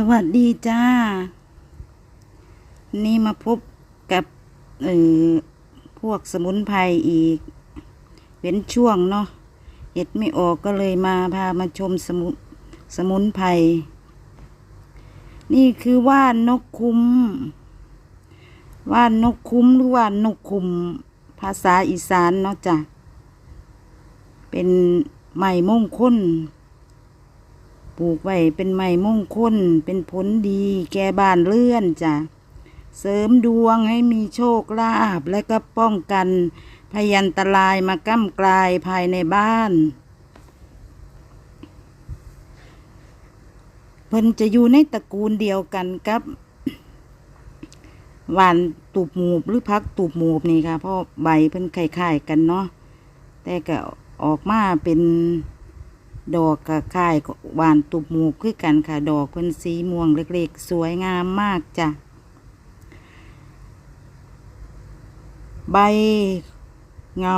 สวัสดีจ้า นี่มาพบกับเออพวกสมุนไพรอีกเป็นช่วงเนาะเห็ดไม่ออกก็เลยมาพามาชมสมุสมุนไพร นี่คือว่านนกคุ้ม ว่านนกคุ้มหรือว่านนกคุ้มภาษาอีสานเนาะจ้ะ เป็นไม้มงคล ปลูกไว้เป็นไม้มงคลเป็นผลดี แก่บ้านเลื่อนจ้ะ เสริมดวงให้มีโชคลาภและก็ป้องกันพยันตรายมาก้ำกลายภายในบ้าน เพิ่นจะอยู่ในตระกูลเดียวกันกับหวานตูบหมูบหรือพักตูบหมูบนี่ค่ะเพราะใบเพิ่นคล้ายๆกันเนาะแต่ก็ออกมาเป็น ดอกกับคล้ายหวานตูบหมูบคือกันค่ะ ดอกเพิ่นสีม่วงเล็กๆ สวยงามมากจ้ะ ใบเงา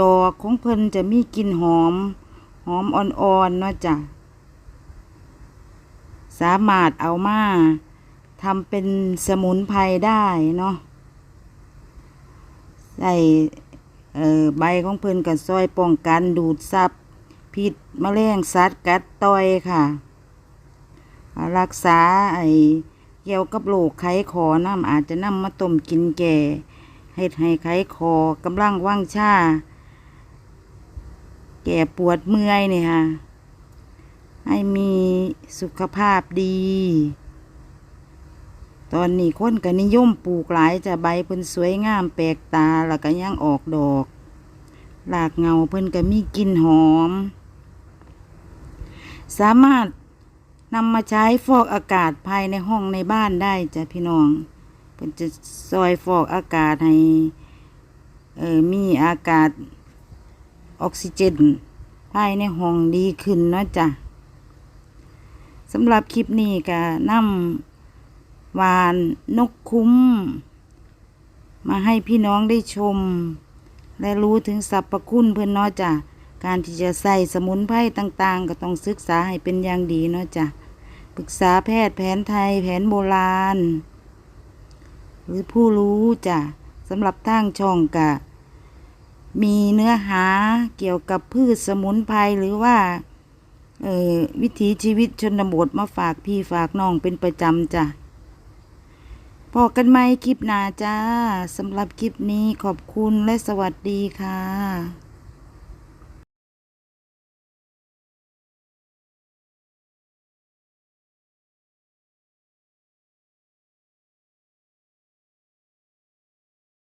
ดอกของเพิ่นจะมีกลิ่นหอม หอมอ่อนๆเนาะจ้ะ สามารถเอามาทำเป็นสมุนไพรได้เนาะใส่ใบของเพิ่นกับซอยป้องกันดูดซับ พิษแมลงสัตว์กัดต่อยค่ะ รักษาไอเกี่ยวกับโรคไข้คอน้ำอาจจะนำมาต้มกินแก่เฮ็ดให้ไข้คอกำลังว่างชาแก่ปวดเมื่อยนี่ค่ะ ให้มีสุขภาพดี ตอนนี้คนก็นิยมปลูกหลายจะใบเพิ่นสวยงามแปลกตาแล้วก็ยังออกดอกรากเงาเพิ่นก็มีกลิ่นหอม สามารถนำมาใช้ฟอกอากาศภายในห้องในบ้านได้จ้ะพี่น้องเพิ่นจะซอยฟอกอากาศให้เออมีอากาศออกซิเจนภายในห้องดีขึ้นเนาะจ้ะสำหรับคลิปนี้ก็นำวานนกคุ้ม มาให้พี่น้องได้ชม และรู้ถึงสรรพคุณเพื่อนเนาะจ้ะ การที่จะใส่สมุนไพรต่าง ๆ ก็ต้องศึกษาให้เป็นอย่างดีเนาะจ้ะปรึกษาแพทย์แผนไทยแผนโบราณ หรือผู้รู้จ้ะสำหรับทางช่องกะ มีเนื้อหาเกี่ยวกับพืชสมุนไพรหรือว่าเออวิถีชีวิตชนบทมาฝากพี่ฝากน้องเป็นประจำจ้ะพอกันไหมคลิปหน้าจ้าสำหรับคลิปนี้ขอบคุณและสวัสดีค่ะ